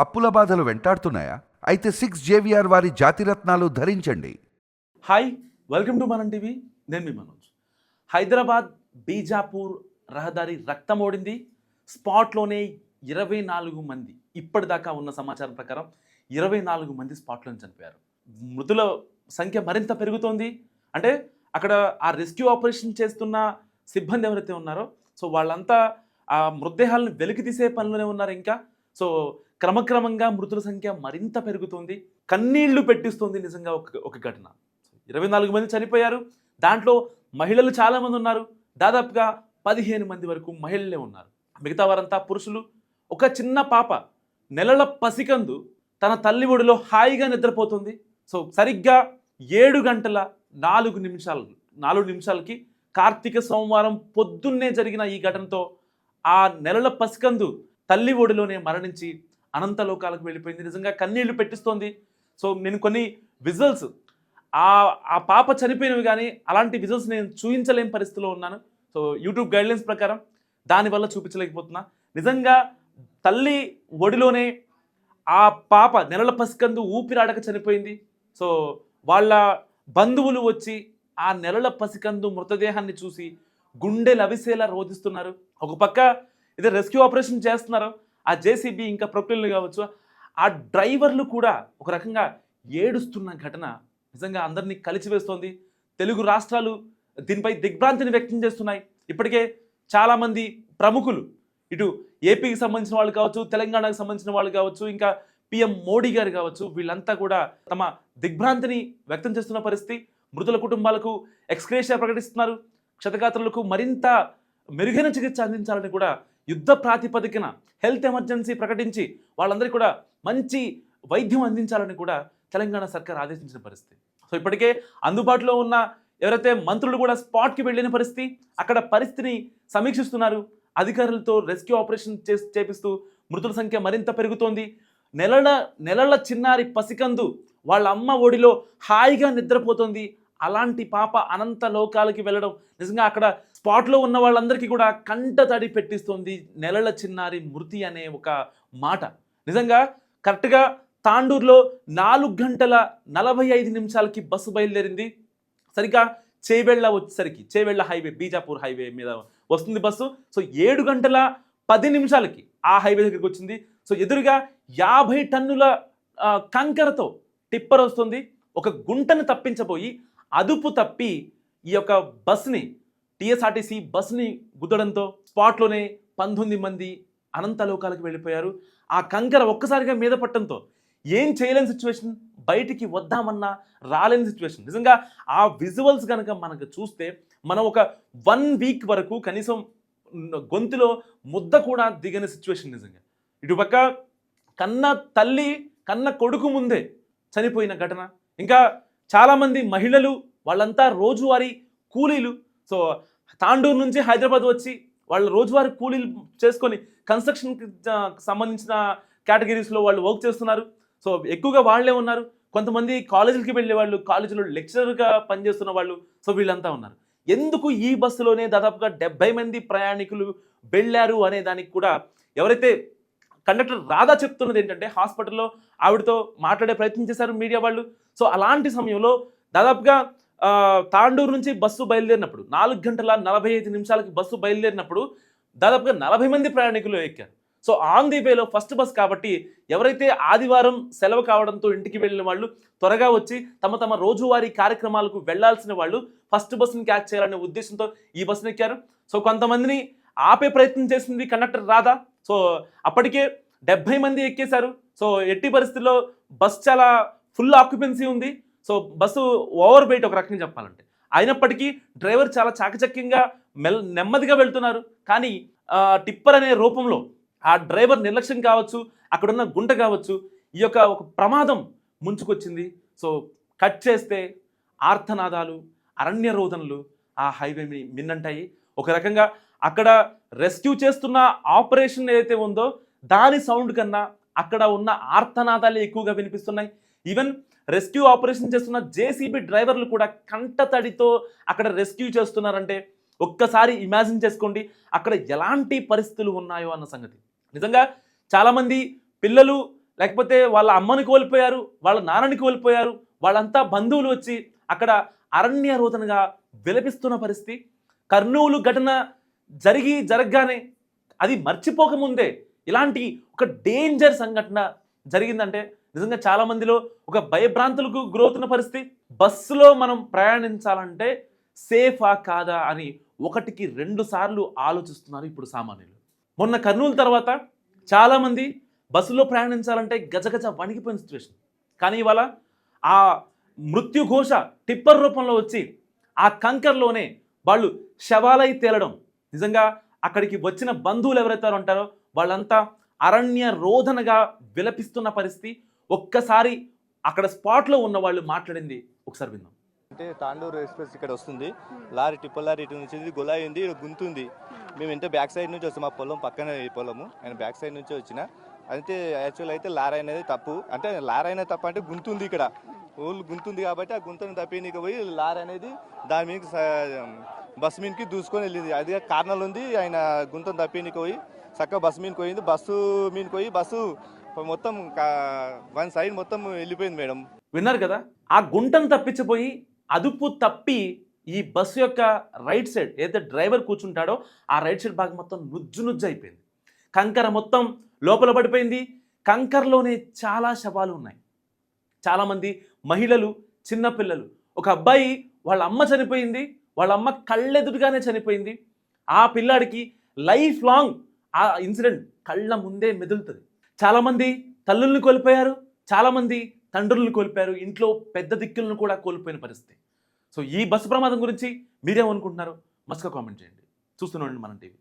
అప్పుల బాధలు వెంటాడుతున్నాయా? అయితే సిక్స్ జేవిఆర్ వారి జాతిరత్నాలు ధరించండి. Hi welcome to Manam TV. నేను మీ మనోజ్. హైదరాబాద్ బీజాపూర్ రహదారి రక్తం ఓడింది. స్పాట్లోనే ఇరవై నాలుగు మంది ఇప్పటిదాకా ఉన్న సమాచారం ప్రకారం ఇరవై నాలుగు మంది స్పాట్లో చనిపోయారు. మృతుల సంఖ్య మరింత పెరుగుతోంది. అంటే అక్కడ ఆ రెస్క్యూ ఆపరేషన్ చేస్తున్న సిబ్బంది ఎవరైతే ఉన్నారో సో వాళ్ళంతా ఆ మృతదేహాలను వెలికి తీసే పనిలోనే ఉన్నారు ఇంకా. సో క్రమక్రమంగా మృతుల సంఖ్య మరింత పెరుగుతుంది. కన్నీళ్ళు పెట్టిస్తుంది నిజంగా ఒక ఒక ఘటన. ఇరవై నాలుగు మంది చనిపోయారు. దాంట్లో మహిళలు చాలామంది ఉన్నారు. దాదాపుగా పదిహేను మంది వరకు మహిళలే ఉన్నారు. మిగతా వారంతా పురుషులు. ఒక చిన్న పాప నెలల పసికందు తన తల్లి ఒడిలో హాయిగా నిద్రపోతుంది. సో సరిగ్గా ఏడు గంటల నాలుగు నిమిషాలు నాలుగు నిమిషాలకి కార్తీక సోమవారం పొద్దున్నే జరిగిన ఈ ఘటనతో ఆ నెలల పసికందు తల్లి ఒడిలోనే మరణించి అనంత లోకాలకు వెళ్ళిపోయింది. నిజంగా కన్నీళ్ళు పెట్టిస్తోంది. సో నేను కొన్ని విజువల్స్ ఆ ఆ పాప చనిపోయినవి కానీ అలాంటి విజువల్స్ నేను చూపించలేని పరిస్థితిలో ఉన్నాను. సో యూట్యూబ్ గైడ్లైన్స్ ప్రకారం దానివల్ల చూపించలేకపోతున్నా. నిజంగా తల్లి ఒడిలోనే ఆ పాప నెలల పసికందు ఊపిరాడక చనిపోయింది. సో వాళ్ళ బంధువులు వచ్చి ఆ నెలల పసికందు మృతదేహాన్ని చూసి గుండె లవిసేలా రోధిస్తున్నారు. ఒక పక్క ఇది రెస్క్యూ ఆపరేషన్ చేస్తున్నారు. ఆ జేసీబీ ఇంకా ప్రొక్లీన్లు కావచ్చు ఆ డ్రైవర్లు కూడా ఒక రకంగా ఏడుస్తున్న ఘటన నిజంగా అందరినీ కలిచివేస్తోంది తెలుగు రాష్ట్రాలు దీనిపై దిగ్భ్రాంతిని వ్యక్తం చేస్తున్నాయి. ఇప్పటికే చాలామంది ప్రముఖులు ఇటు ఏపీకి సంబంధించిన వాళ్ళు కావచ్చు తెలంగాణకు సంబంధించిన వాళ్ళు కావచ్చు ఇంకా పిఎం మోడీ గారు కావచ్చు వీళ్ళంతా కూడా తమ దిగ్భ్రాంతిని వ్యక్తం చేస్తున్న పరిస్థితి. మృతుల కుటుంబాలకు ఎక్స్క్రేషియా ప్రకటిస్తున్నారు. క్షతగాత్రులకు మరింత మెరుగైన చికిత్స అందించాలని కూడా యుద్ధ ప్రాతిపదికన హెల్త్ ఎమర్జెన్సీ ప్రకటించి వాళ్ళందరికీ కూడా మంచి వైద్యం అందించాలని కూడా తెలంగాణ సర్కార్ ఆదేశించిన పరిస్థితి. సో ఇప్పటికే అందుబాటులో ఉన్న ఎవరైతే మంత్రులు కూడా స్పాట్కి వెళ్ళిన పరిస్థితి అక్కడ పరిస్థితిని సమీక్షిస్తున్నారు. అధికారులతో రెస్క్యూ ఆపరేషన్ చేసి చేపిస్తూ మృతుల సంఖ్య మరింత పెరుగుతోంది. నెలల నెలల చిన్నారి పసికందు వాళ్ళ అమ్మ ఒడిలో హాయిగా నిద్రపోతుంది. అలాంటి పాప అనంత లోకాలకి వెళ్ళడం నిజంగా అక్కడ స్పాట్లో ఉన్న వాళ్ళందరికీ కూడా కంట తడి పెట్టిస్తుంది నెలల చిన్నారి మృతి అనే ఒక మాట. నిజంగా కరెక్ట్గా తాండూరులో నాలుగు గంటల నలభై ఐదు నిమిషాలకి బస్సు బయలుదేరింది. సరిగ్గా చేవెళ్ళ వచ్చేసరికి చేవెళ్ళ హైవే బీజాపూర్ హైవే మీద వస్తుంది బస్సు. సో ఏడు గంటల పది నిమిషాలకి ఆ హైవే దగ్గరికి వచ్చింది. సో ఎదురుగా యాభై టన్నుల కంకరతో టిప్పర్ వస్తుంది. ఒక గుంటను తప్పించబోయి అదుపు తప్పి ఈ యొక్క బస్ని టీఎస్ఆర్టీసీ బస్ని గుద్దడంతో స్పాట్లోనే పంతొమ్మిది మంది అనంతలోకాలకు వెళ్ళిపోయారు. ఆ కంకర ఒక్కసారిగా మీద పట్టడంతో ఏం చేయలేని సిచ్యువేషన్ బయటికి వద్దామన్నా రాలేని సిచ్యువేషన్ నిజంగా ఆ విజువల్స్ కనుక మనకు చూస్తే మనం ఒక వన్ వీక్ వరకు కనీసం గొంతులో ముద్ద కూడా దిగని సిచ్యువేషన్ నిజంగా. ఇటుపక్క కన్న తల్లి కన్న కొడుకు ముందే చనిపోయిన ఘటన. ఇంకా చాలామంది మహిళలు వాళ్ళంతా రోజువారీ కూలీలు. సో తాండూరు నుంచి హైదరాబాద్ వచ్చి వాళ్ళ రోజువారీ కూలీలు చేసుకొని కన్స్ట్రక్షన్కి సంబంధించిన కేటగిరీస్లో వాళ్ళు వర్క్ చేస్తున్నారు. సో ఎక్కువగా వాళ్ళే ఉన్నారు. కొంతమంది కాలేజీలకి వెళ్ళే వాళ్ళు కాలేజీలో లెక్చరర్గా పనిచేస్తున్న వాళ్ళు సో వీళ్ళంతా ఉన్నారు. ఎందుకు ఈ బస్సులోనే దాదాపుగా డెబ్బై మంది ప్రయాణికులు వెళ్ళారు అనే దానికి కూడా ఎవరైతే కండక్టర్ రాధా చెప్తున్నది ఏంటంటే హాస్పిటల్లో ఆవిడతో మాట్లాడే ప్రయత్నం చేశారు మీడియా వాళ్ళు. సో అలాంటి సమయంలో దాదాపుగా తాండూరు నుంచి బస్సు బయలుదేరినప్పుడు నాలుగు గంటల నలభై ఐదు నిమిషాలకి బస్సు బయలుదేరినప్పుడు దాదాపుగా నలభై మంది ప్రయాణికులు ఎక్కారు. సో ఆన్ ది వేలో ఫస్ట్ బస్ కాబట్టి ఎవరైతే ఆదివారం సెలవు కావడంతో ఇంటికి వెళ్ళిన వాళ్ళు త్వరగా వచ్చి తమ తమ రోజువారీ కార్యక్రమాలకు వెళ్ళాల్సిన వాళ్ళు ఫస్ట్ బస్సుని క్యాచ్ చేయాలనే ఉద్దేశంతో ఈ బస్సును ఎక్కారు. సో కొంతమందిని ఆపే ప్రయత్నం చేసింది కండక్టర్ రాదా సో అప్పటికే డెబ్బై మంది ఎక్కేశారు. సో ఎట్టి పరిస్థితుల్లో బస్ చాలా ఫుల్ ఆక్యుపెన్సీ ఉంది. సో బస్సు ఓవర్ వెయిట్ ఒక రకంగా చెప్పాలంటే. అయినప్పటికీ డ్రైవర్ చాలా చాకచక్యంగా మెల్ నెమ్మదిగా వెళ్తున్నారు. కానీ టిప్పర్ అనే రూపంలో ఆ డ్రైవర్ నిర్లక్ష్యం కావచ్చు అక్కడున్న గుంట కావచ్చు ఈ యొక్క ఒక ప్రమాదం ముంచుకొచ్చింది. సో కట్ చేస్తే ఆర్తనాదాలు అరణ్య రోదనలు ఆ హైవేని మిన్నంటాయి. ఒక రకంగా అక్కడ రెస్క్యూ చేస్తున్న ఆపరేషన్ ఏదైతే ఉందో దాని సౌండ్ కన్నా అక్కడ ఉన్న ఆర్తనాదాలే ఎక్కువగా వినిపిస్తున్నాయి. ఈవెన్ రెస్క్యూ ఆపరేషన్ చేస్తున్న జేసీబీ డ్రైవర్లు కూడా కంటతడితో అక్కడ రెస్క్యూ చేస్తున్నారంటే ఒక్కసారి ఇమాజిన్ చేసుకోండి అక్కడ ఎలాంటి పరిస్థితులు ఉన్నాయో అన్న సంగతి. నిజంగా చాలామంది పిల్లలు లేకపోతే వాళ్ళ అమ్మని కోల్పోయారు వాళ్ళ నాన్నని కోల్పోయారు వాళ్ళంతా బంధువులు వచ్చి అక్కడ అరణ్య రోదనగా విలపిస్తున్న పరిస్థితి. కర్నూలు ఘటన జరిగి జరగగానే అది మర్చిపోకముందే ఇలాంటి ఒక డేంజర్ సంఘటన జరిగిందంటే నిజంగా చాలా మందిలో ఒక భయభ్రాంతులకు గురవుతున్న పరిస్థితి. బస్సులో మనం ప్రయాణించాలంటే సేఫా కాదా అని ఒకటికి రెండు సార్లు ఆలోచిస్తున్నారు ఇప్పుడు సామాన్యులు. మొన్న కర్నూలు తర్వాత చాలామంది బస్సులో ప్రయాణించాలంటే గజగజ వణికిపోయిన సిచ్యువేషన్ కానీ ఇవాళ ఆ మృత్యుఘోష టిప్పర్ రూపంలో వచ్చి ఆ కంకర్లోనే వాళ్ళు శవాలై తేలడం. నిజంగా అక్కడికి వచ్చిన బంధువులు ఎవరైతే ఉంటారో వాళ్ళంతా అరణ్య రోధనగా విలపిస్తున్న పరిస్థితి. ఒక్కసారి అక్కడ స్పాట్లో ఉన్న వాళ్ళు మాట్లాడింది. ఒకసారి విందాం. అంటే తాండూరు ఎక్స్ప్రెస్ ఇక్కడ వస్తుంది. లారీ టిప్పల్ లారీ ఇటు నుంచి ఇది గొలాయి ఉంది గుంతుంది. మేము ఇంటే బ్యాక్ సైడ్ నుంచి వస్తాం. మా పొలం పక్కనే పొలము. ఆయన బ్యాక్ సైడ్ నుంచి వచ్చిన. అయితే యాక్చువల్ అయితే లారీ అనేది తప్పు. అంటే లారీ అనేది తప్పు అంటే గుంతుంది ఇక్కడ. ఊళ్ళు గుంతుంది కాబట్టి ఆ గుంతను తప్పినీకి పోయి లారీ అనేది దాని మీద బస్ మీదకి దూసుకొని వెళ్ళింది. అది కార్నల్ ఉంది. ఆయన గుంతను తప్పినీకి పోయి చక్కగా బస్సు మీదకి పోయింది. బస్సు మీదకి పోయి బస్సు మొత్తం వన్ సైడ్ మొత్తం వెళ్ళిపోయింది మేడం. విన్నారు కదా? ఆ గుంటను తప్పించిపోయి అదుపు తప్పి ఈ బస్సు యొక్క రైట్ సైడ్ ఏదైతే డ్రైవర్ కూర్చుంటాడో ఆ రైట్ సైడ్ భాగం మొత్తం నుజ్జు నుజ్జు అయిపోయింది. కంకర మొత్తం లోపల పడిపోయింది. కంకరలోనే చాలా శవాలు ఉన్నాయి. చాలామంది మహిళలు చిన్నపిల్లలు ఒక అబ్బాయి వాళ్ళ అమ్మ చనిపోయింది. వాళ్ళ అమ్మ కళ్ళెదురుగానే చనిపోయింది. ఆ పిల్లాడికి లైఫ్ లాంగ్ ఆ ఇన్సిడెంట్ కళ్ళ ముందే మెదులుతుంది. చాలామంది తల్లుల్ని కోల్పోయారు చాలామంది తండ్రులను కోల్పోయారు. ఇంట్లో పెద్ద దిక్కులను కూడా కోల్పోయిన పరిస్థితి. సో ఈ బస్సు ప్రమాదం గురించి మీరేమనుకుంటున్నారు? మస్తుగా కామెంట్ చేయండి. చూస్తున్నాండి మనం మన టీవీ.